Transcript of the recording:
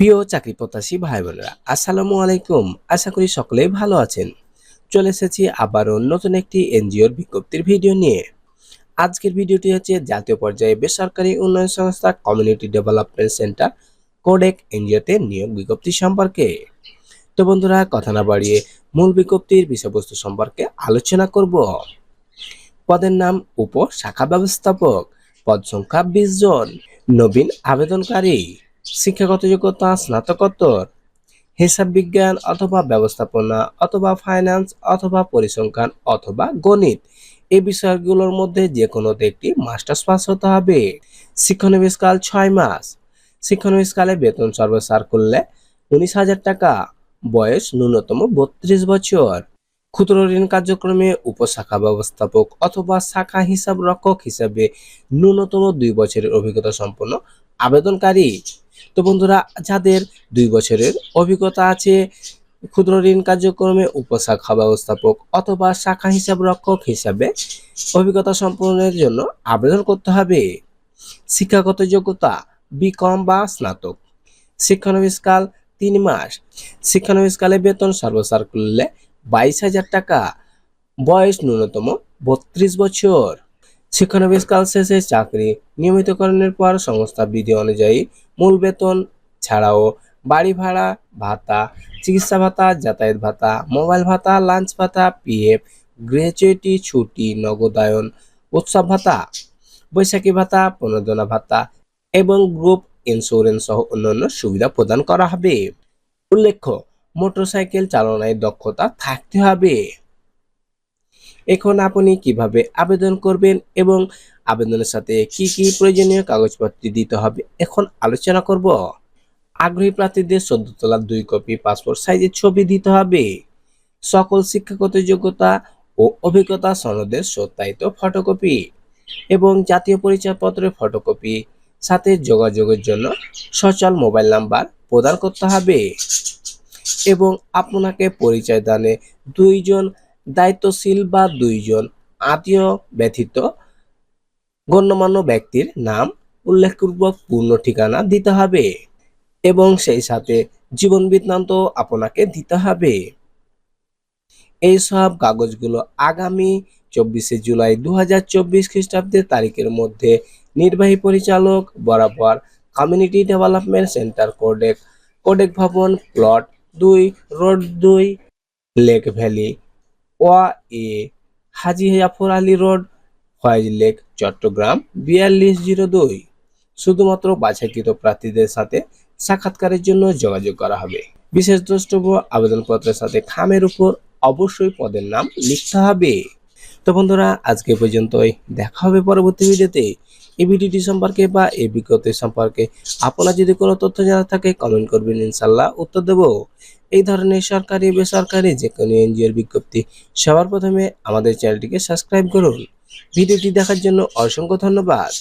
প্রিয় চাকরি প্রত্যাশী ভাই বোনেরা আসসালামু আলাইকুম। আশা করি সকলেই ভালো আছেন। চলে এসেছি আবারও নতুন একটি এনজিওর বিজ্ঞপ্তির ভিডিও নিয়ে। আজকের ভিডিওটি হচ্ছে জাতীয় পর্যায়ে বেসরকারি উন্নয়ন সংস্থা কমিউনিটি ডেভেলপমেন্ট সেন্টার, কোডেক এনজিওতে নিয়োগ বিজ্ঞপ্তি সম্পর্কে। তো বন্ধুরা, কথা না বাড়িয়ে মূল বিজ্ঞপ্তির বিষয়বস্তু সম্পর্কে আলোচনা করব। পদের নাম উপ শাখা ব্যবস্থাপক, পদ সংখ্যা বিশ জন, নবীন আবেদনকারী। শিক্ষাগত যোগ্যতা, স্নাতকোত্তর, হিসাব বিজ্ঞান অথবা ব্যবস্থাপনা, অথবা ফাইন্যান্স অথবা পরিসংখ্যান, অথবা গণিত। এই বিষয়গুলোর মধ্যে যে কোনো একটি মাস্টার্স পাস হতে হবে। শিক্ষানবিষ্কাল ছয় মাস। শিক্ষানবিষ্কালে বেতন সর্বসার করলে উনিশ হাজার টাকা। বয়স ন্যূনতম বত্রিশ বছর। ক্ষুদ্র ঋণ কার্যক্রমে উপশাখা ব্যবস্থাপক অথবা শাখা হিসাব রক্ষক হিসাবে ন্যূনতম দুই বছরের অভিজ্ঞতা সম্পন্ন আবেদনকারী। তো বন্ধুরা, যাদের দুই বছরের অভিজ্ঞতা আছে, ক্ষুদ্র ঋণ কার্যক্রমে উপশাখা ব্যবস্থাপক অথবা শাখা হিসাব রক্ষক হিসাবে অভিজ্ঞতা সম্পূর্ণের জন্য আবেদন করতে হবে। শিক্ষাগত যোগ্যতা, বিকম বা স্নাতক। শিক্ষানবিষ্কাল তিন মাস। শিক্ষানবিষ্কালে বেতন সর্বসার করলে বাইশ হাজার টাকা। বয়স ন্যূনতম বত্রিশ বছর। শিক্ষানবিষ্কাল শেষে চাকরি নিয়মিতকরণের পর সংস্থা বিধি অনুযায়ী মূল বেতন ছাড়াও বাড়ি ভাড়া ভাতা, চিকিৎসা ভাতা, যাতায়াত ভাতা, মোবাইল ভাতা, লাঞ্চ ভাতা, পিএফ, গ্র্যাচুইটি, ছুটি, নগদায়ন, উৎসব ভাতা, বৈশাখী ভাতা, প্রণোদনা ভাতা এবং গ্রুপ ইন্স্যুরেন্স সহ অন্যান্য সুবিধা প্রদান করা হবে। উল্লেখ্য, মোটরসাইকেল চালনায় দক্ষতা থাকতে হবে। এখন আপনি কীভাবে আবেদন করবেন এবং আবেদনের সাথে কি কি প্রয়োজনীয় কাগজপত্র দিতে হবে? এখন আলোচনা করব। আগ্রহী প্রার্থীদের সদ্য দুই কপি পাসপোর্ট সাইজের ছবি দিতে হবে। সকল শিক্ষাগত যোগ্যতা ও অভিজ্ঞতা সনদের সত্যায়িত ফটোকপি এবং জাতীয় পরিচয়পত্রের ফটোকপি, সাথে যোগাযোগের জন্য সচল মোবাইল নাম্বার প্রদান করতে হবে। এবং আপনাকে পরিচয় দানে দুইজন দায়িত্বশীল বা দুইজন আত্মীয় ব্যতীত গণ্যমান্য ব্যক্তির নাম উল্লেখপূর্বক পূর্ণ ঠিকানা দিতে হবে এবং সেই সাথে জীবন বৃত্তান্ত আপনাকে দিতে হবে। এই সব কাগজগুলো আগামী চব্বিশে জুলাই দু হাজার চব্বিশ খ্রিস্টাব্দের তারিখের মধ্যে নির্বাহী পরিচালক বরাবর community development centre codec codec ভবন, প্লট দুই, রোড দুই, লেক ভ্যালি ওয়া এ হাজি জাফর আলী রোড ফয়েজ লেক, চট্টগ্রাম, বিয়াল্লিশ জিরো দুই। শুধুমাত্র বাছাইকৃত প্রার্থীদের সাথে সাক্ষাৎকারের জন্য যোগাযোগ করা হবে। বিশেষ দ্রষ্টব্য আবেদনপত্রের সাথে খামের উপর অবশ্যই পদের নাম লিখতে হবে। তো বন্ধুরা, আজকে পর্যন্তই। দেখা হবে পরবর্তী ভিডিওতে। এই সম্পর্কে বা এই বিজ্ঞপ্তি সম্পর্কে আপনার যদি কোনো তথ্য জানা থাকে কমেন্ট করবেন ইনশাল্লাহ উত্তর দেব। এই ধরনের সরকারি, বেসরকারি যে কোনো এনজিওর বিজ্ঞপ্তি সবার প্রথমে আমাদের চ্যানেলটিকে সাবস্ক্রাইব করুন। ভিডিওটি দেখার জন্য অসংখ্য ধন্যবাদ।